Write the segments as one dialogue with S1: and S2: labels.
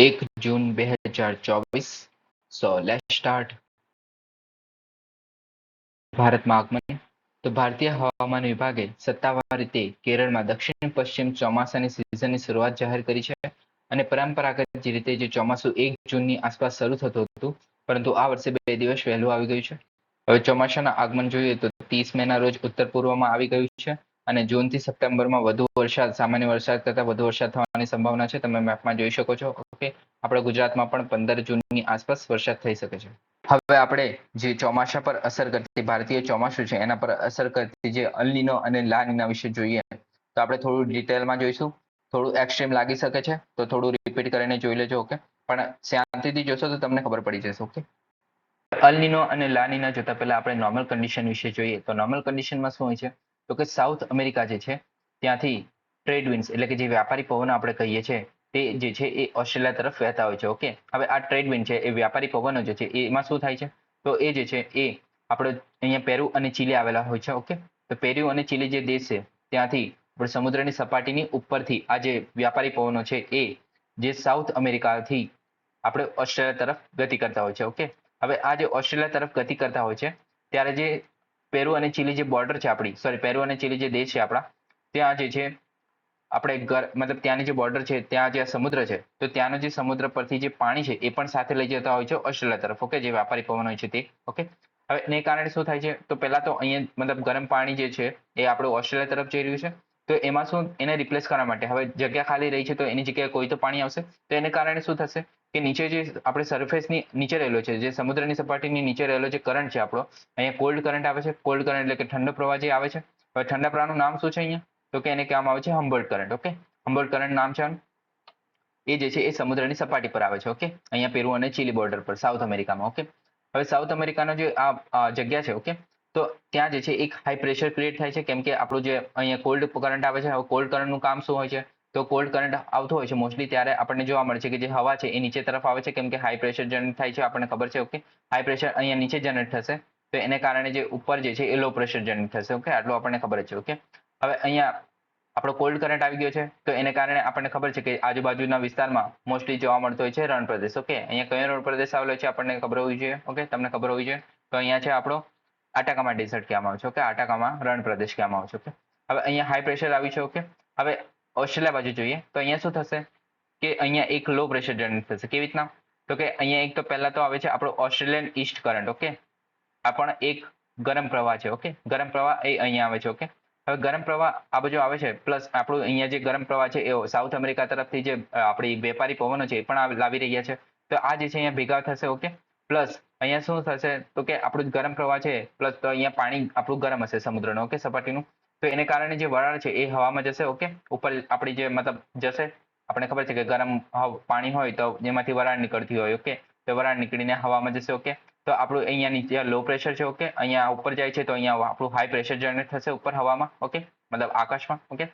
S1: એક જૂન બે હજાર ચોવીસ, સો લેટ સ્ટાર્ટ ભારતમાં આગમન. તો ભારતીય હવામાન વિભાગે સત્તાવાર રીતે કેરળમાં દક્ષિણ પશ્ચિમ ચોમાસાની સિઝનની શરૂઆત જાહેર કરી છે અને પરંપરાગત જે રીતે જે ચોમાસું એક જૂનની આસપાસ શરૂ થતું હતું, પરંતુ આ વર્ષે બે દિવસ વહેલું આવી ગયું છે. હવે ચોમાસાના આગમન જોઈએ તો ત્રીસ મેના રોજ ઉત્તર પૂર્વમાં આવી ગયું છે અને જૂનથી સપ્ટેમ્બરમાં વધુ વરસાદ, સામાન્ય વરસાદ કરતાં વધુ વરસાદ થવાની સંભાવના છે. તમે મેપમાં જોઈ શકો છો. ઓકે. આપણે ગુજરાતમાં પણ પંદર જૂનની આસપાસ વરસાદ થઈ શકે છે. હવે આપણે જે ચોમાસા પર અસર કરતી ભારતીય ચોમાસું છે, એના પર અસર કરતી જે અલ્લીનો અને લાનીના વિશે જોઈએ, તો આપણે થોડું ડિટેલમાં જોઈશું. થોડું એક્સ્ટ્રીમ લાગી શકે છે, તો થોડું રિપીટ કરીને જોઈ લેજો, ઓકે. પણ શાંતિથી જોશો તો તમને ખબર પડી જશે, ઓકે. અલનીનો અને લાનીના જોતા પહેલા આપણે નોર્મલ કન્ડિશન વિશે જોઈએ. તો નોર્મલ કન્ડિશનમાં શું હોય છે? તો કે સાઉથ અમેરિકા જે છે, ત્યાંથી ટ્રેડ વિન્સ એટલે કે જે વ્યાપારી પવનો આપણે કહીએ છીએ, તે જે છે એ ઓસ્ટ્રેલિયા તરફ વહેતા હોય છે, ઓકે? હવે આ ટ્રેડ વિન્ડ છે, એ વ્યાપારી પવનો જે છે, એમાં શું થાય છે? તો એ જે છે, એ આપણે અહીંયા પેરુ અને ચીલી આવેલા હોય છે, ઓકે? તો પેરુ અને ચીલી જે દેશ છે, ત્યાંથી આપણે સમુદ્રની સપાટીની ઉપરથી આ જે વ્યાપારી પવનો છે, એ જે સાઉથ અમેરિકાથી આપણે ઓસ્ટ્રેલિયા તરફ ગતિ કરતા હોય છે, ઓકે? હવે આ જે ઓસ્ટ્રેલિયા તરફ ગતિ કરતા હોય છે, ત્યારે જે પેરુ અને ચીલી જે બોર્ડર છે આપણી સોરી પેરુ અને ચીલી જે દેશ છે આપણા, ત્યાં જે છે, આપણે ઘર, મતલબ ત્યાંની જે બોર્ડર છે, ત્યાં જે સમુદ્ર છે, તો ત્યાંનો જે સમુદ્ર પરથી જે પાણી છે, એ પણ સાથે લઈ જતા હોય છે ઓસ્ટ્રેલિયા તરફ ઓકે જે વ્યાપારી પવન હોય છે તે ઓકે હવે એને કારણે શું થાય છે, તો પહેલા તો અહીંયા મતલબ ગરમ પાણી જે છે, એ આપણું ઓસ્ટ્રેલિયા તરફ જઈ રહ્યું છે તો એમાં શું? એને રિપ્લેસ કરવા માટે. હવે જગ્યા ખાલી રહી છે તો એની જગ્યાએ કોઈ તો પાણી આવશે. તો એને કારણે શું થશે? કે નીચે જે આપણે સરફેસની નીચે રહેલો છે, જે સમુદ્રની સપાટીની નીચે રહેલો જે કરંટ છે આપણો, અહીંયા કોલ્ડ કરંટ આવે છે. કોલ્ડ કરંટ એટલે કે ઠંડો પ્રવાહ જે આવે છે. હવે ઠંડા પ્રવાહનું નામ શું છે અહીંયા? તો કે એને કહેવામાં આવે છે Humboldt current okay Humboldt current નામ છે એ જે છે એ સમુદ્રની સપાટી પર આવે છે ઓકે અહીંયા પેરુ અને ચીલી બોર્ડર પર સાઉથ અમેરિકામાં ઓકે હવે સાઉથ અમેરિકાનો જે આ જગ્યા છે ઓકે તો ત્યાં જે છે એક હાઈ પ્રેશર ક્રિએટ થાય છે, કેમ કે આપણું જે અહીંયા કોલ્ડ કરંટ આવે છે, હવે કોલ્ડ કરંટનું કામ શું હોય છે? તો કોલ્ડ કરંટ આવતો હોય છે મોસ્ટલી ત્યારે આપણને જોવા મળે છે કે જે હવા છે એ નીચે તરફ આવે છે, કેમ કે હાઈ પ્રેશર જનરેટ થાય છે, આપણને ખબર છે ઓકે હાઈ પ્રેશર અહીંયા નીચે જનરેટ થશે, તો એને કારણે જે ઉપર જે છે એ લો પ્રેશર જનરેટ થશે ઓકે આટલું આપણને ખબર છે ઓકે હવે અહીંયા આપણો કોલ્ડ કરંટ આવી ગયો છે, તો એને કારણે આપણને ખબર છે કે આજુબાજુના વિસ્તારમાં મોસ્ટલી જોવા મળતો હોય છે રણ પ્રદેશ ઓકે અહીંયા કયો રણ પ્રદેશ આવેલો છે આપણને ખબર હોવી જોઈએ ઓકે તમને ખબર હોવી જોઈએ. તો અહીંયા છે આપણો આટાકામાં ડેઝર્ટ કહેવામાં આવે છે ઓકે આટાકામાં રણ પ્રદેશ કહેવામાં આવે છે ઓકે હવે અહીંયા હાઈ પ્રેશર આવી છે ઓકે હવે ઓસ્ટ્રેલિયા બાજુ જોઈએ, તો અહીંયા શું થશે? કે અહીંયા એક લો પ્રેશર જનરેટ થશે. કેવી રીતના? તો કે અહીંયા એક તો પહેલા તો આવે છે આપણો ઓસ્ટ્રેલિયન ઈસ્ટ કરંટ ઓકે આ પણ એક ગરમ પ્રવાહ છે ઓકે ગરમ પ્રવાહ એ અહીંયા આવે છે ઓકે હવે ગરમ પ્રવાહ આ બાજુ આવે છે પ્લસ આપણું અહીંયા જે ગરમ પ્રવાહ છે, એ સાઉથ અમેરિકા તરફથી જે આપણી વેપારી પવનો છે એ પણ લાવી રહ્યા છે. તો આ જે છે અહીંયા ભેગા થશે ઓકે પ્લસ અહીંયા શું થશે? તો કે આપણું ગરમ પ્રવાહ છે, પ્લસ તો અહીંયા પાણી આપણું ગરમ હશે સમુદ્રનું, ઓકે, સપાટીનું. તો એને કારણે જે વરાળ છે, એ હવામાં જશે, ઓકે? ઉપર આપણી જે મતલબ જશે આપણે ખબર છે કે ગરમ પાણી હોય તો જેમાંથી વરાળ નીકળતી હોય, ઓકે? તો વરાળ નીકળીને હવામાં જશે, ઓકે? તો આપણું અહીંયા નીચે લો પ્રેશર છે, ઓકે? અહીંયા ઉપર જાય છે, તો અહીંયા આપણું હાઈ પ્રેશર જનરેટ થશે ઉપર હવામાં, ઓકે? મતલબ આકાશમાં, ઓકે?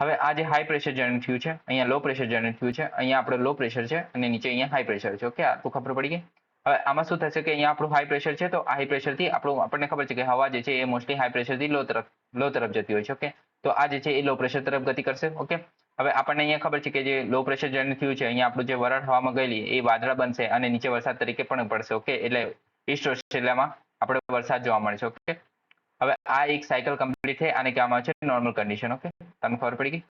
S1: હવે આ જે હાઈ પ્રેશર જનરેટ થયું છે, અહીંયા લો પ્રેશર જનરેટ થયું છે, અહીંયા આપણે લો પ્રેશર છે અને નીચે અહીંયા હાઈ પ્રેશર છે, ઓકે? આ તો ખબર પડી ગઈ? હવે આમાં શું થશે કે અહીંયા આપણું હાઈ પ્રેશર છે, તો હાઈ પ્રેશરથી આપણું, આપણને ખબર છે કે હવા જે છે એ મોસ્ટલી હાઈ પ્રેશરથી લો તરફ લો તરફ જતી હોય છે ઓકે તો આ જે છે એ લો પ્રેશર તરફ ગતિ કરશે ઓકે હવે આપણને અહીંયા ખબર છે કે જે લો પ્રેશર જેને થયું છે, અહીંયા આપણું જે વરાળ હવામાં ગયેલી એ વાદળા બનશે અને નીચે વરસાદ તરીકે પણ પડશે ઓકે એટલે ઈસ્ટ ઓસ્ટ્રેલિયામાં આપણે વરસાદ જોવા મળશે ઓકે હવે આ એક સાયકલ કમ્પ્લીટ થઈ, આને કહેવામાં આવે છે નોર્મલ કન્ડિશન ઓકે તમને ખબર પડી ગઈ?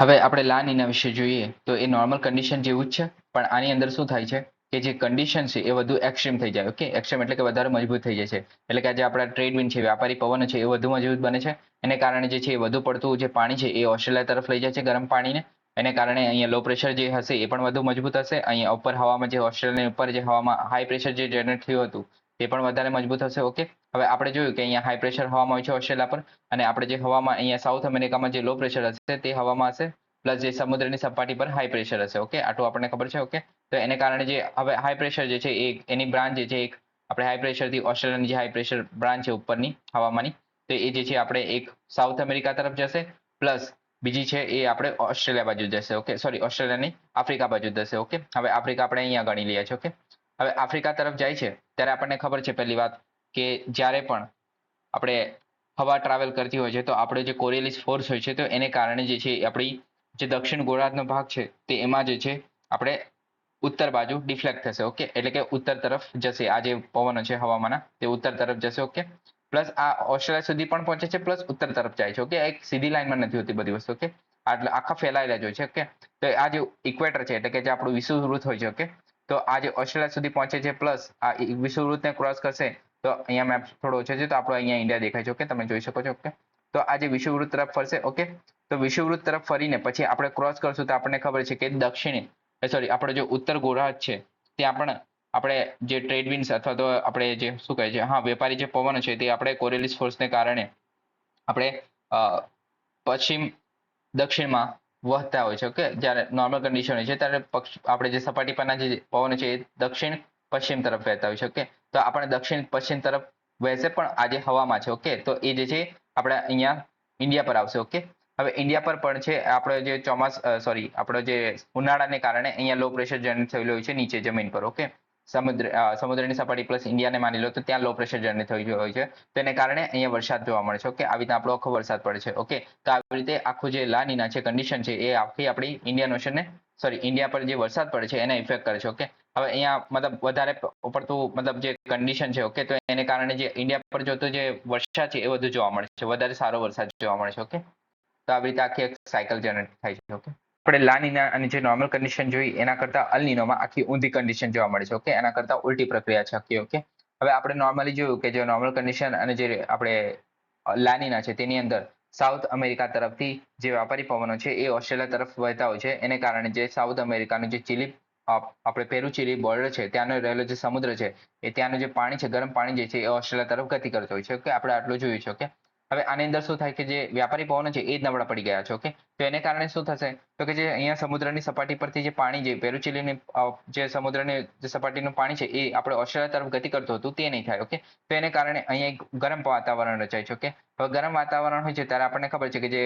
S1: હવે આપણે લાન એના વિશે જોઈએ, તો એ નોર્મલ કન્ડિશન જેવું જ છે, પણ આની અંદર શું થાય છે? કે જે કન્ડિશન છે એ વધુ એક્સ્ટ્રીમ થઈ જાય ઓકે એક્સ્ટ્રીમ એટલે કે વધારે મજબૂત થઈ જાય છે. એટલે કે આજે આપણા ટ્રેડ વિન્ડ છે, વ્યાપારી પવન છે, એ વધુ મજબૂત બને છે. એને કારણે જે છે એ વધુ પડતું જે પાણી છે, એ ઓસ્ટ્રેલિયા તરફ લઈ જાય છે ગરમ પાણીને. એને કારણે અહીંયા લો પ્રેશર જે હશે એ પણ વધુ મજબૂત હશે. અહીંયા ઉપર હવામાં જે ઓસ્ટ્રેલિયાની ઉપર જે હવામાં હાઈ પ્રેશર જે જનરેટ થયું હતું તે પણ વધારે મજબૂત હશે ઓકે હવે આપણે જોયું કે અહીંયા હાઈ પ્રેશર હવામાં હોય છે ઓસ્ટ્રેલિયા પર અને આપણે જે હવામાં અહીંયા સાઉથ અમેરિકામાં જે લો પ્રેશર હશે તે હવામાં હશે. પ્લસ જે સમુદ્રની સપાટી પર હાઈ પ્રેશર હશે ઓકે આટલું આપણને ખબર છે ઓકે તો એને કારણે જે હવે હાઈ પ્રેશર જે છે એ એની બ્રાન્ચ જે છે એક, આપણે હાઈ પ્રેશરથી ઓસ્ટ્રેલિયાની જે હાઈ પ્રેશર બ્રાન્ચ છે ઉપરની હવામાંની તો એ જે છે આપણે એક સાઉથ અમેરિકા તરફ જશે પ્લસ બીજી છે એ આપણે ઓસ્ટ્રેલિયા બાજુ જશે ઓકે સોરી ઓસ્ટ્રેલિયાની આફ્રિકા બાજુ જશે ઓકે હવે આફ્રિકા આપણે અહીંયા ગણી લઈએ છીએ ઓકે હવે આફ્રિકા તરફ જાય છે, ત્યારે આપણને ખબર છે પહેલી વાત કે જ્યારે પણ આપણે હવા ટ્રાવેલ કરતી હોય છે, તો આપણે જે કોરિયલિસ ફોર્સ હોય છે, તો એને કારણે જે છે આપણી જે દક્ષિણ ગોળાર્ધનો ભાગ છે તે એમાં જે છે, આપણે ઉત્તર બાજુ ડિફ્લેક્ટ થશે ઓકે એટલે કે ઉત્તર તરફ જશે. આ જે પવનો છે હવામાના તે ઉત્તર તરફ જશે ઓકે પ્લસ આ ઓસ્ટ્રેલિયા સુધી પણ પહોંચે છે પ્લસ ઉત્તર તરફ જાય છે ઓકે એક સીધી લાઈનમાં નથી હોતી બધી વસ્તુ ઓકે એટલે આખા ફેલાયેલા જ હોય છે ઓકે તો આ જે ઇક્વેટર છે, એટલે કે જે આપણું વિષુવવૃત્ત હોય છે ઓકે તો આ જે ઓસ્ટ્રેલિયા સુધી પહોંચે છે પ્લસ આ વિષુવવૃત્તને ક્રોસ કરશે, તો અહીંયા મેપ થોડો ઓછો છે, તો આપણો અહીંયા ઇન્ડિયા દેખાય છે ઓકે તમે જોઈ શકો છો ઓકે તો આ વિષુવવૃત્ત તરફ ફરશે ઓકે તો વિષુવવૃત્ત તરફ ફરીને પછી આપણે ક્રોસ કરશું તો આપણને ખબર છે કે દક્ષિણે સોરી આપણો જે ઉત્તર ગોળાર્ધ છે, ત્યાં પણ આપણે જે ટ્રેડ વિન્સ અથવા તો આપણે જે, શું કહે છે, હા, વેપારી જે પવન છે તે આપણે કોરેલિસ ફોર્સને કારણે આપણે પશ્ચિમ દક્ષિણમાં વહતા હોય છે ઓકે જ્યારે નોર્મલ કન્ડિશન હોય છે, ત્યારે આપણે જે સપાટી પરના જે પવન છે એ દક્ષિણ પશ્ચિમ તરફ વહેતા હોય છે ઓકે તો આપણે દક્ષિણ પશ્ચિમ તરફ વહેશે પણ આજે હવામાં છે ઓકે તો એ જે છે આપણે અહીંયા ઇન્ડિયા પર આવશે ઓકે હવે ઇન્ડિયા પર પણ છે, આપણે જે ચોમાસ સોરી આપણો જે ઉનાળાને કારણે અહીંયા લો પ્રેશર જનરેટ થયેલું હોય છે, નીચે જમીન પર ઓકે સમુદ્ર સમુદ્રની સપાટી પ્લસ ઇન્ડિયાને માની લો, તો ત્યાં લો પ્રેશર જનરેટ થયું હોય છે. તેને કારણે અહીંયા વરસાદ જોવા મળે છે ઓકે આવી રીતે આપણો આખો વરસાદ પડે છે ઓકે તો આવી રીતે આખું જે લાનીના છે કન્ડિશન છે, એ આખી આપણી ઇન્ડિયન ઓશનને સોરી ઇન્ડિયા પર જે વરસાદ પડે છે, એને ઇફેક્ટ કરે છે ઓકે હવે અહીંયા મતલબ વધારે પડતું મતલબ જે કન્ડિશન છે ઓકે તો એને કારણે જે ઇન્ડિયા પર જોતો જે વરસાદ છે, એ વધુ જોવા મળે છે, વધારે સારો વરસાદ જોવા મળે છે ઓકે તો આવી રીતે આખી એક સાયકલ જનરેટ થાય છે ઓકે આપણે લાનીના અને જે નોર્મલ કન્ડિશન જોઈ, એના કરતા અલનીનોમાં આખી ઊંધી કન્ડિશન જોવા મળે છે ઓકે એના કરતા ઉલટી પ્રક્રિયા છે આખી ઓકે હવે આપણે નોર્મલી જોયું કે જે નોર્મલ કન્ડિશન અને જે આપણે લાનીના છે, તેની અંદર સાઉથ અમેરિકા તરફથી જે વ્યાપારી પવનો છે એ ઓસ્ટ્રેલિયા તરફ વહેતા હોય છે. એને કારણે જે સાઉથ અમેરિકાનું જે ચીલી આપણે પેરુ ચીલી બોર્ડર છે, ત્યાંનો રહેલો જે સમુદ્ર છે, એ ત્યાંનું જે પાણી છે, ગરમ પાણી જે છે એ ઓસ્ટ્રેલિયા તરફ ગતિ કરતો હોય છે. ઓકે? આપણે આટલું જોયું છે, ઓકે? હવે આની અંદર શું થાય કે જે વ્યાપારી પવનો છે, એ જ નબળા પડી ગયા છે ઓકે તો એને કારણે શું થશે? તો કે જે અહીંયા સમુદ્રની સપાટી પરથી જે પાણી જે પેરુચિલીની જે સમુદ્રની જે સપાટીનું પાણી છે, એ આપણે ઓસ્ટ્રેલિયા તરફ ગતિ કરતું હતું, તે નહીં થાય ઓકે તો એને કારણે અહીંયા એક ગરમ વાતાવરણ રચાય છે ઓકે હવે ગરમ વાતાવરણ હોય છે, ત્યારે આપણને ખબર છે કે જે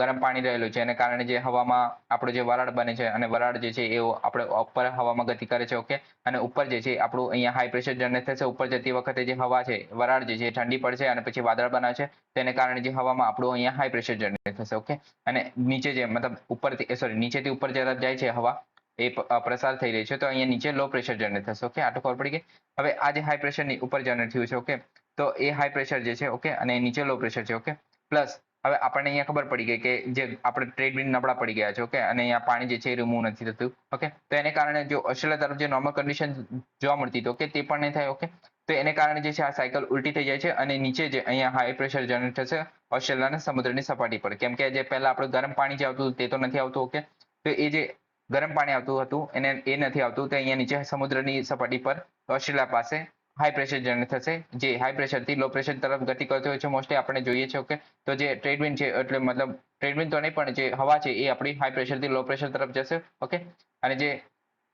S1: ગરમ પાણી રહેલું છે, એને કારણે જે હવામાં આપણો જે વરાળ બને છે, અને વરાળ જે છે, એ આપણે ઉપર હવામાં ગતિ કરે છે ઓકે અને ઉપર જે છે આપણું અહીંયા હાઈ પ્રેશર જનરેટ થશે, ઉપર જતી વખતે જે હવા છે, વરાળ જે છે, એ ઠંડી પડશે, અને પછી વાદળ બનાવશે છે તેને કારણે જે હવામાં આપણું અહીંયા હાઈ પ્રેશર જનરેટ થશે ઓકે અને નીચે જે, મતલબ ઉપરથી સોરી નીચેથી ઉપર તરફ જાય છે હવા, એ પ્રસાર થઈ રહી છે, તો અહીંયા નીચે લો પ્રેશર જનરેટ થશે ઓકે આટલું ખબર પડી ગઈ? હવે આ જે હાઈ પ્રેશરની ઉપર જનરેટ થયું છે ઓકે તો એ હાઈ પ્રેશર જે છે ઓકે અને નીચે લો પ્રેશર છે ઓકે પ્લસ હવે આપણને અહીંયા ખબર પડી ગઈ કે જે આપણે ટ્રેડ બિન નબળા પડી ગયા છે ઓકે અને અહીંયા પાણી જે છે એ રિમૂવ નથી થતું ઓકે તો એને કારણે જો ઓસ્ટ્રેલિયા તરફ જે નોર્મલ કન્ડિશન જોવા મળતી હતી ઓકે તે પણ નહીં થાય ઓકે તો એને કારણે જે છે આ સાયકલ ઉલટી થઈ જાય છે અને નીચે જે અહીંયા હાઈ પ્રેશર જનરેટ થશે ઓસ્ટ્રેલિયાના સમુદ્રની સપાટી પર. કેમ કે જે પહેલા આપણું ગરમ પાણી જે આવતું તે તો નથી આવતું ઓકે તો એ જે ગરમ પાણી આવતું હતું, એને એ નથી આવતું, તો અહીંયા નીચે સમુદ્રની સપાટી પર ઓસ્ટ્રેલિયા પાસે હાઈ પ્રેશર જનરેટ થશે. જે હાઈ પ્રેશરથી લો પ્રેશર તરફ ગતિ કરતી હોય છે મોસ્ટલી આપણે જોઈએ છે ઓકે તો જે ટ્રેડવિન છે, એટલે મતલબ ટ્રેડમિન્ટ તો નહીં, પણ જે હવા છે એ આપણી હાઈ પ્રેશરથી લો પ્રેશર તરફ જશે ઓકે અને જે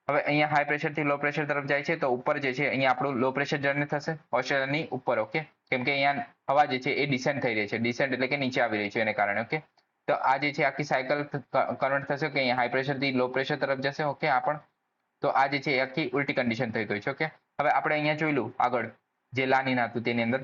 S1: હવે અહીંયા હાઈ પ્રેશરથી લો પ્રેશર તરફ જાય છે, તો ઉપર જે છે, અહીંયા આપણું લો પ્રેશર જર્ની થશે ઓસ્ટ્રેલિયાની ઉપર ઓકે કેમ કે અહીંયા હવા જે છે, એ ડિસેન્ટ થઈ રહી છે. ડિસેન્ટ એટલે કે નીચે આવી રહી છે એને કારણે ઓકે તો આ જે છે, આખી સાયકલ કન્વર્ટ થશે, કે અહીંયા હાઈ પ્રેશરથી લો પ્રેશર તરફ જશે ઓકે આ પણ? તો આ જે છે, એ આખી ઉલટી કન્ડિશન થઈ ગઈ છે ઓકે હવે આપણે અહીંયા જોયેલું આગળ, જે લાનીના હતું તેની અંદર,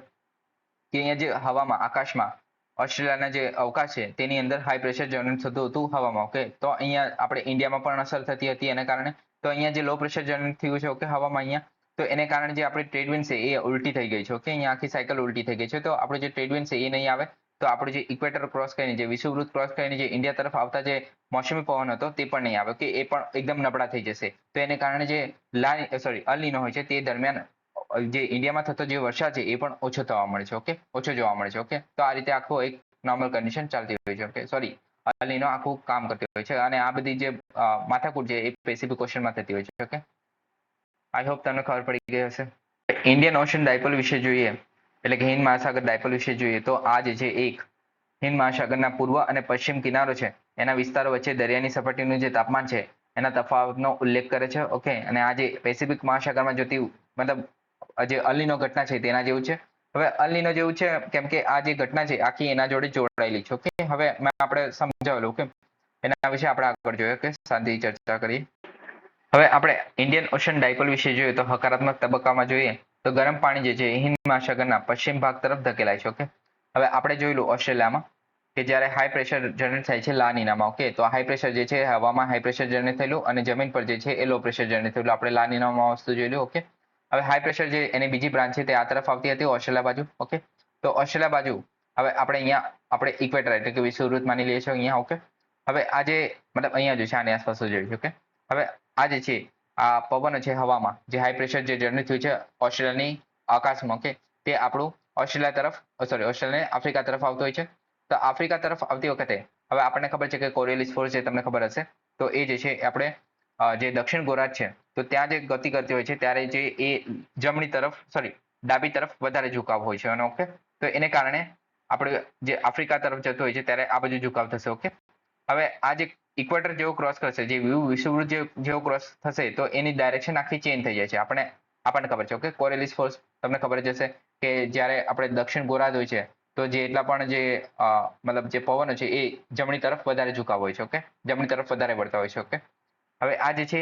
S1: કે અહીંયા જે હવામાં, આકાશમાં, ઓસ્ટ્રેલિયાના જે અવકાશ છે, તેની અંદર હાઈ પ્રેશર જનરેટ થતું હતું હવામાં ઓકે તો અહીંયા આપણે ઇન્ડિયામાં પણ અસર થતી હતી, એના કારણે તો અહીંયા જે લો પ્રેશર જનરેટ થયું છે ઓકે હવામાં અહીંયા, તો એને કારણે જે આપણી ટ્રેડ છે, એ ઉલટી થઈ ગઈ છે ઓકે અહીંયા આખી સાયકલ ઉલટી થઈ ગઈ છે. તો આપણે જે ટ્રેડ છે, એ નહીં આવે, તો આપણું જે ઇક્વેટર ક્રોસ કરીને, જે વિષુવવૃત્ત ક્રોસ કરીને જે ઇન્ડિયા તરફ આવતા જે મોસમી પવન હતો, તે પણ નહીં આવે કે એ પણ એકદમ નબળા થઈ જશે. તો એને કારણે જે લા સોરી અલીનો હોય છે, તે દરમિયાન જે ઇન્ડિયામાં થતો જે વરસાદ છે, એ પણ ઓછો થવા મળે છે ઓકે ઓછો જોવા મળે છે ઓકે તો આ રીતે આખો એક નોર્મલ કન્ડિશન ચાલતી હોય છે ઓકે સોરી અલીનો આખું કામ કરતી હોય છે અને આ બધી જે માથાકૂટ છે એ સ્પેસિફિક ક્વેશ્ચનમાં થતી હોય છે ઓકે આઈ હોપ તમને ખબર પડી ગઈ હશે. ઇન્ડિયન ઓશન ડાયપોલ વિશે જોઈએ, એટલે કે હિન્દ મહાસાગર ડાયપોલ વિશે જોઈએ, તો આ જે છે એક, હિન્દ મહાસાગરના પૂર્વ અને પશ્ચિમ કિનારો છે, એના વિસ્તારો વચ્ચે દરિયાની સપાટીનું જે તાપમાન છે, એના તફાવતનો ઉલ્લેખ કરે છે ઓકે અને આ જે પેસિફિક મહાસાગરમાં જોતી, મતલબ જે અલીનો ઘટના છે, તેના જેવું છે. હવે અલીનો જેવું છે, કેમ કે આ જે ઘટના છે, આખી એના જોડે જોડાયેલી છે ઓકે હવે મેં આપણે સમજાવેલું કે એના વિશે આપણે આગળ જોઈએ કે શાંતિ ચર્ચા કરીએ. હવે આપણે ઇન્ડિયન ઓશન ડાયપોલ વિશે જોઈએ, તો હકારાત્મક તબક્કામાં જોઈએ, તો ગરમ પાણી જે છે હિન્દ મહાસાગરના પશ્ચિમ ભાગ તરફ ધકેલાય છે ઓકે હવે આપણે જોયેલું ઓસ્ટ્રેલિયામાં, કે જ્યારે હાઈ પ્રેશર જનરેટ થાય છે, લાનીનામાં ઓકે તો હાઈ પ્રેશર જે છે, હવામાં હાઈ પ્રેશર જનરેટ થયેલું, અને જમીન પર જે છે, એ લો પ્રેશર જનરેટ થયેલું. આપણે લાનીનામાં વસ્તુ જોયેલું ઓકે હવે હાઈ પ્રેશર જે એની બીજી બ્રાન્ચ છે તે આ તરફ આવતી હતી, ઓસ્ટ્રેલિયા બાજુ ઓકે તો ઓસ્ટ્રેલિયા બાજુ, હવે આપણે અહીંયા, આપણે ઇક્વેટર એટલે કે વિષુવવૃત્ત માની લઈએ છીએ અહીંયા ઓકે હવે આ જે, મતલબ અહીંયા જો છે, આની આસપાસ જોયું ઓકે હવે આ જે છે, આ પવન છે હવામાં, જે હાઈ પ્રેશર જે જનરેટ થયું છે ઓસ્ટ્રેલિયાની આકાશમાં ઓકે તે આપણું ઓસ્ટ્રેલિયા તરફ સોરી ઓસ્ટ્રેલિયા આફ્રિકા તરફ આવતો હોય છે. તો આફ્રિકા તરફ આવતી વખતે, હવે આપણને ખબર છે કે કોરિયલિસ ફોર્સ છે તમને ખબર હશે, તો એ જે છે આપણે જે દક્ષિણ ગોરાર્ધ છે તો ત્યાં જે ગતિ કરતી હોય છે, ત્યારે જે એ જમણી તરફ સોરી ડાબી તરફ વધારે ઝુકાવ હોય છે, અને ઓકે તો એને કારણે આપણે જે આફ્રિકા તરફ જતો હોય છે, ત્યારે આ બાજુ ઝુકાવ થશે ઓકે હવે આ જે ઇક્વેટર જેવો ક્રોસ કરશે, જે વ્યૂ જેવો ક્રોસ થશે, તો એની ડાયરેક્શન આખી ચેન્જ થઈ જાય છે. આપણે, આપણને ખબર છે ઓકે કોરેલિસ ફોર્સ તમને ખબર જ હશે કે જ્યારે આપણે દક્ષિણ ગોરાદ હોય છે, તો જે એટલા પણ જે મતલબ જે પવનો છે, એ જમણી તરફ વધારે ઝુકાવ હોય છે ઓકે જમણી તરફ વધારે વળતા હોય છે ઓકે હવે આ જે છે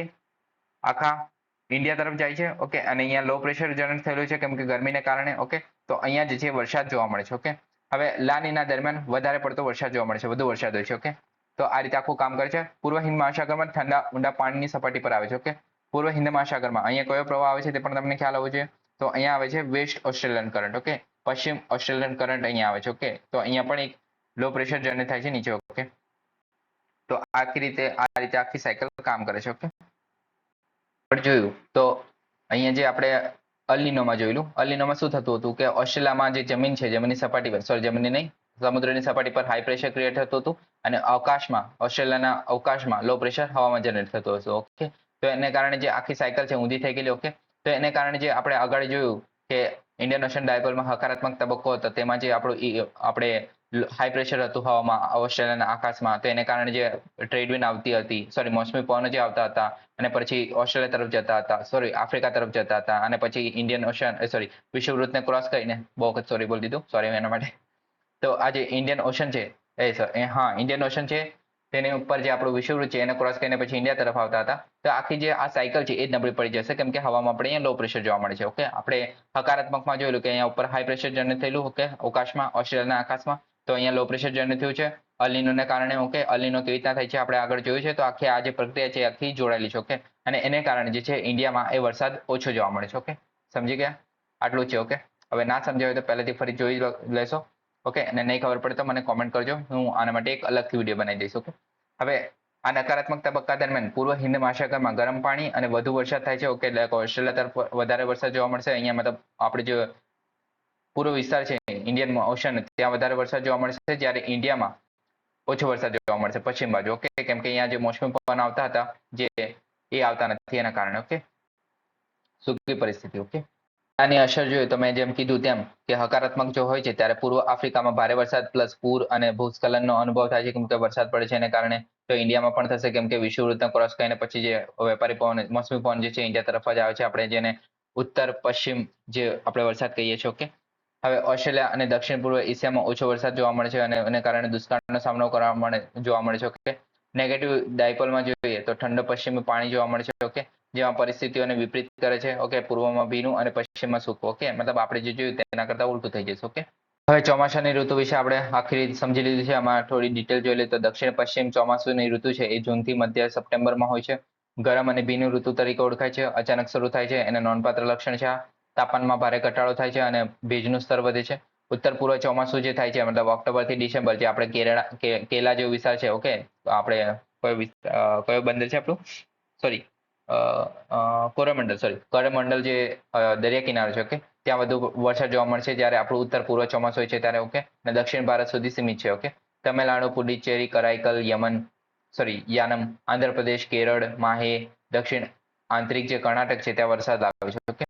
S1: આખા ઇન્ડિયા તરફ જાય છે ઓકે અને અહીંયા લો પ્રેશર જનરેટ થયેલું છે, કેમ કે ગરમીને કારણે ઓકે તો અહીંયા જે છે વરસાદ જોવા મળે છે ઓકે હવે લાનીના દરમિયાન વધારે પડતો વરસાદ જોવા મળે છે, વધુ વરસાદ હોય છે ઓકે તો આ રીતે આખું કામ કરે છે. પૂર્વ હિન્દ મહાસાગરમાં ઠંડા ઊંડા પાણીની સપાટી પર આવે છે ઓકે પૂર્વ હિન્દ મહાસાગરમાં અહીંયા કયો પ્રવાહ આવે છે તે પણ તમને ખ્યાલ આવવો જોઈએ. તો અહીંયા આવે છે વેસ્ટ ઓસ્ટ્રેલિયન કરંટ ઓકે પશ્ચિમ ઓસ્ટ્રેલિયન કરંટ અહીંયા આવે છે ઓકે તો અહીંયા પણ એક લો પ્રેશર જનરેટ થાય છે નીચે ઓકે તો આખી રીતે, આ રીતે આખી સાયકલ કામ કરે છે ઓકે પણ જોયું. તો અહીંયા જે આપણે અલ્લીનોમાં જોયેલું અલ્લીનોમાં શું થતું હતું કે ઓસ્ટ્રેલિયામાં જે જમીન છે, જમીનની સપાટી પર સોરી જમીનની નહીં, સમુદ્રની સપાટી પર હાઈ પ્રેશર ક્રિએટ થતું હતું અને અવકાશમાં ઓસ્ટ્રેલિયાના અવકાશમાં લો પ્રેશર હવામાં જનરેટ થતું હતું ઓકે તો એને કારણે જે આખી સાયકલ છે, ઊંધી થઈ ગયેલી ઓકે તો એને કારણે જે આપણે આગળ જોયું કે ઇન્ડિયન ઓશન ડાયપોલમાં હકારાત્મક તબક્કો હતો. તેમાં જે આપણું આપણે હાઈ પ્રેશર હતું હવામાં ઓસ્ટ્રેલિયાના આકાશમાં, તો એને કારણે જે ટ્રેડ વિન આવતી હતી સોરી મોસમી પવનો જે આવતા હતા, અને પછી ઓસ્ટ્રેલિયા તરફ જતા હતા સોરી આફ્રિકા તરફ જતા હતા, અને પછી ઇન્ડિયન ઓશન સોરી વિષુવવૃત્તને ક્રોસ કરીને, બહુ વખત સોરી બોલી દીધું સોરી એના માટે. તો આ જે ઇન્ડિયન ઓશન છે, એ હા ઇન્ડિયન ઓશન છે તેની ઉપર જે આપણું વિષુવવૃત્ત છે, એને ક્રોસ કરીને પછી ઇન્ડિયા તરફ આવતા હતા. તો આખી જે આ સાયકલ છે, એ જ નબળી પડી જશે, કેમ કે હવામાં આપણે અહીંયા લો પ્રેશર જોવા મળે છે ઓકે આપણે હકારાત્મકમાં જોયેલું કે અહીંયા ઉપર હાઈ પ્રેશર જનરેટ થયેલું ઓકે અવકાશમાં ઓસ્ટ્રેલિયાના આકાશમાં, તો અહીંયા લો પ્રેશર જનરેટ થયું છે. અલીનોને કારણે ઓકે અલીનો કેવી રીતના થાય છે, આપણે આગળ જોયું છે, તો આખી આ જે પ્રક્રિયા છે આખી જોડાયેલી છે ઓકે અને એને કારણે જે છે, ઇન્ડિયામાં એ વરસાદ ઓછો જોવા મળે છે ઓકે સમજી ગયા? આટલું છે ઓકે હવે ના સમજાય તો પહેલેથી ફરી જોઈ લેશો. ઓકે અને નહીં ખબર પડે તો મને કોમેન્ટ કરજો. હું આના માટે એક અલગથી વીડિયો બનાવી દઈશ ઓકે હવે આ નકારાત્મક તબક્કા દરમિયાન પૂર્વ હિન્દ મહાસાગરમાં ગરમ પાણી અને વધુ વરસાદ થાય છે ઓકે એટલે ઓસ્ટ્રેલિયા તરફ વધારે વરસાદ જોવા મળશે. અહીંયા મતલબ આપણે જે પૂર્વ વિસ્તાર છે ઇન્ડિયન ઓશન ત્યાં વધારે વરસાદ જોવા મળશે, જ્યારે ઇન્ડિયામાં ઓછો વરસાદ જોવા મળશે પશ્ચિમ બાજુ ઓકે કેમ કે અહીંયા જે મોસમી પવન આવતા હતા, જે એ આવતા નથી એના કારણે ઓકે સૂકી પરિસ્થિતિ ઓકે આની અસર જોઈએ તો મેં જેમ કીધું તેમ કે હકારાત્મક જો હોય છે, ત્યારે પૂર્વ આફ્રિકામાં ભારે વરસાદ પ્લસ પૂર અને ભૂસ્ખલનનો અનુભવ થાય છે, કેમ કે વરસાદ પડે છે એને કારણે તો ઇન્ડિયામાં પણ થશે, કેમ કે વિષુવવૃત્તને ક્રોસ કરીને પછી જે વેપારી પવન, મોસમી પવન જે છે, ઇન્ડિયા તરફ જ આવે છે. આપણે જેને ઉત્તર પશ્ચિમ જે આપણે વરસાદ કહીએ છીએ, ઓકે? હવે ઓસ્ટ્રેલિયા અને દક્ષિણ પૂર્વ એશિયામાં ઓછો વરસાદ જોવા મળે છે અને એને કારણે દુષ્કાળનો સામનો કરવા મળે, જોવા મળે છે, ઓકે? નેગેટિવ ડાયપોલમાં જોઈએ તો ઠંડો પશ્ચિમી પાણી જોવા મળે છે, ઓકે? જેમાં પરિસ્થિતિઓને વિપરીત કરે છે ઓકે પૂર્વમાં ભીનું અને પશ્ચિમમાં સૂકું ઓકે મતલબ આપણે જે જોયું તેના કરતા ઉલટું થઈ જશે ઓકે હવે ચોમાસાની ઋતુ વિશે આપણે આખી સમજી લીધી છે, આમાં થોડી ડિટેલ જોઈ લઈએ તો દક્ષિણ પશ્ચિમ ચોમાસુની ઋતુ છે, એ જૂનથી મધ્ય સપ્ટેમ્બરમાં હોય છે. ગરમ અને ભીનું ઋતુ તરીકે ઓળખાય છે, અચાનક શરૂ થાય છે, એને નોંધપાત્ર લક્ષણ છે. તાપમાનમાં ભારે ઘટાડો થાય છે અને ભેજનું સ્તર વધે છે. ઉત્તર પૂર્વ ચોમાસું જે થાય છે, મતલબ ઓક્ટોબરથી ડિસેમ્બર, જે આપણે કેરળ કેલા જેવો વિસ્તાર છે ઓકે તો આપણે કયો કયો બંદર છે આપણું? સોરી કોરમંડલ સોરી કોરમંડલ જે દરિયા કિનારો છે ઓકે ત્યાં વધુ વરસાદ જોવા મળશે જ્યારે આપણું ઉત્તર પૂર્વ ચોમાસું હોય છે ત્યારે ઓકે અને દક્ષિણ ભારત સુધી સીમિત છે ઓકે તમિલનાડુ, પુડુચેરી, કરાઈકલ, યમન સોરી યાનમ, આંધ્રપ્રદેશ, કેરળ, માહે, દક્ષિણ આંતરિક જે કર્ણાટક છે ત્યાં વરસાદ આવે છે ઓકે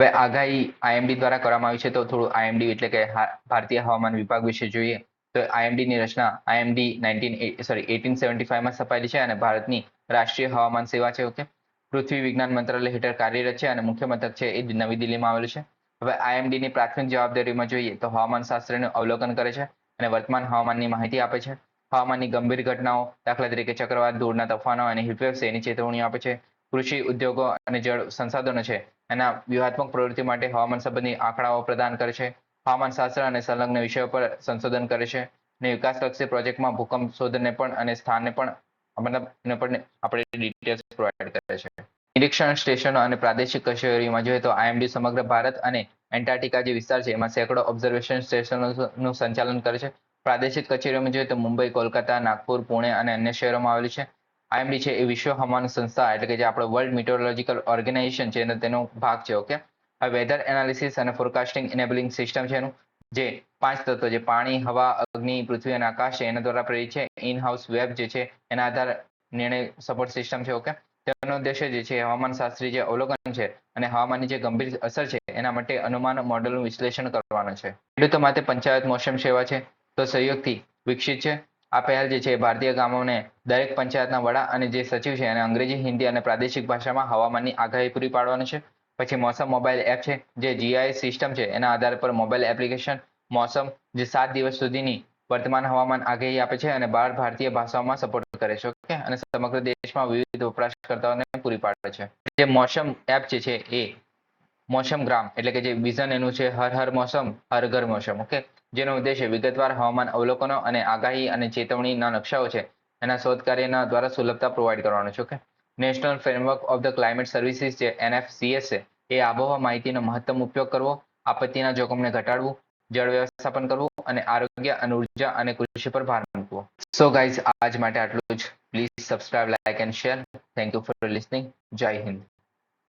S1: હવે આગાહી આઈએમડી દ્વારા કરવામાં આવી છે, તો થોડું આઈએમડી એટલે કે ભારતીય હવામાન વિભાગ વિશે જોઈએ. તો આઈએમડી ની રચના IMD nineteen sorry eighteen seventy ફાઈવમાં સ્થપાયેલી છે અને ભારતની રાષ્ટ્રીય હવામાન સેવા છે ઓકે પૃથ્વી વિજ્ઞાન મંત્રાલય હેઠળ કાર્યરત છે અને મુખ્ય મથક છે એ નવી દિલ્હીમાં આવેલું છે. હવે આઈએમડી ની પ્રાથમિક જવાબદારીમાં જોઈએ તો હવામાન શાસ્ત્રનું અવલોકન કરે છે અને વર્તમાન હવામાનની માહિતી આપે છે. હવામાનની ગંભીર ઘટનાઓ, દાખલા તરીકે ચક્રવાત ધૂળના તોફાનો અને હિટવેવ્સ એની ચેતવણી આપે છે. કૃષિ ઉદ્યોગો અને જળ સંસાધનો છે. એના વ્યૂહાત્મક પ્રવૃત્તિ માટે હવામાન સંબંધી આંકડાઓ પ્રદાન કરે છે. હવામાનશાસ્ત્ર અને સંલગ્ન વિષયો પર સંશોધન કરે છે અને વિકાસલક્ષી પ્રોજેક્ટમાં ભૂકંપ શોધને પણ અને સ્થાનને પણ, મતલબ એને પણ આપણે ડિટેલ્સ પ્રોવાઈડ કરે છે. નિરીક્ષણ સ્ટેશનો અને પ્રાદેશિક કચેરીઓમાં જોઈએ તો આઈએમડી સમગ્ર ભારત અને એન્ટાર્ટિકા જે વિસ્તાર છે એમાં સેંકડો ઓબ્ઝર્વેશન સ્ટેશનોનું સંચાલન કરે છે. પ્રાદેશિક કચેરીઓમાં જોઈએ તો મુંબઈ, કોલકાતા, નાગપુર, પુણે અને અન્ય શહેરોમાં આવેલી છે. આઈએમડી છે એ વિશ્વ હવામાન સંસ્થા એટલે કે જે આપણો વર્લ્ડ મિટોરોલોજીકલ ઓર્ગેનાઇઝેશન છે એનો તેનો ભાગ છે ઓકે આ વેધર એનાલિસિસ અને ફોરકાસ્ટિંગ ઇનેબલિંગ સિસ્ટમ છે એનું. જે પાંચ તત્વો જે પાણી, હવા, અગ્નિ, પૃથ્વી અને આકાશ છે, એના દ્વારા પ્રેરિત છે. ઇન હાઉસ વેબ જે છે, એના આધાર નિર્ણય સપોર્ટ સિસ્ટમ છે ઓકે તેનો ઉદ્દેશ્ય જે છે, હવામાન શાસ્ત્રી જે અવલોકન છે અને હવામાનની જે ગંભીર અસર છે, એના માટે અનુમાન મોડલનું વિશ્લેષણ કરવાનું છે. ખેડૂતો માટે પંચાયત મોસમ સેવા છે, તો સહયોગથી વિકસિત છે. આ પહેલ જે છે, ભારતીય ગામોને દરેક પંચાયતના વડા અને જે સચિવ છે, એને અંગ્રેજી, હિન્દી અને પ્રાદેશિક ભાષામાં હવામાનની આગાહી પૂરી પાડવાનું છે. પછી મોસમ મોબાઈલ એપ છે, જે જીઆઈ સિસ્ટમ છે, એના આધાર પર મોબાઈલ એપ્લિકેશન મોસમ જે સાત દિવસ સુધીની વર્તમાન હવામાન આગાહી આપે છે અને બાર ભારતીય ભાષાઓમાં સપોર્ટ કરે છે ઓકે અને સમગ્ર દેશમાં વિવિધ વપરાશકર્તાઓને પૂરી પાડે છે. જે મોસમ એપ જે છે એ, મોસમ ગ્રામ એટલે કે જે વિઝન એનું છે, હર હર મોસમ, હર ઘર મોસમ ઓકે જેનો ઉદ્દેશ્ય વિગતવાર હવામાન અવલોકનો અને આગાહી અને ચેતવણીના નકશાઓ છે, એના શોધ કાર્યના દ્વારા સુલભતા પ્રોવાઈડ કરવાનો છે okay national framework of the climate services જે એનએફસીએસ છે, એ આબોહવા માહિતીનો મહત્તમ ઉપયોગ કરવો, આપત્તિના જોખમને ઘટાડવું, જળ વ્યવસ્થાપન કરવું અને આરોગ્ય અને ઊર્જા અને કૃષિ પર ભાર મૂકવો. સો ગાઈઝ આજ માટે આટલું જ. Please subscribe like and share thank you for listening Jai Hind.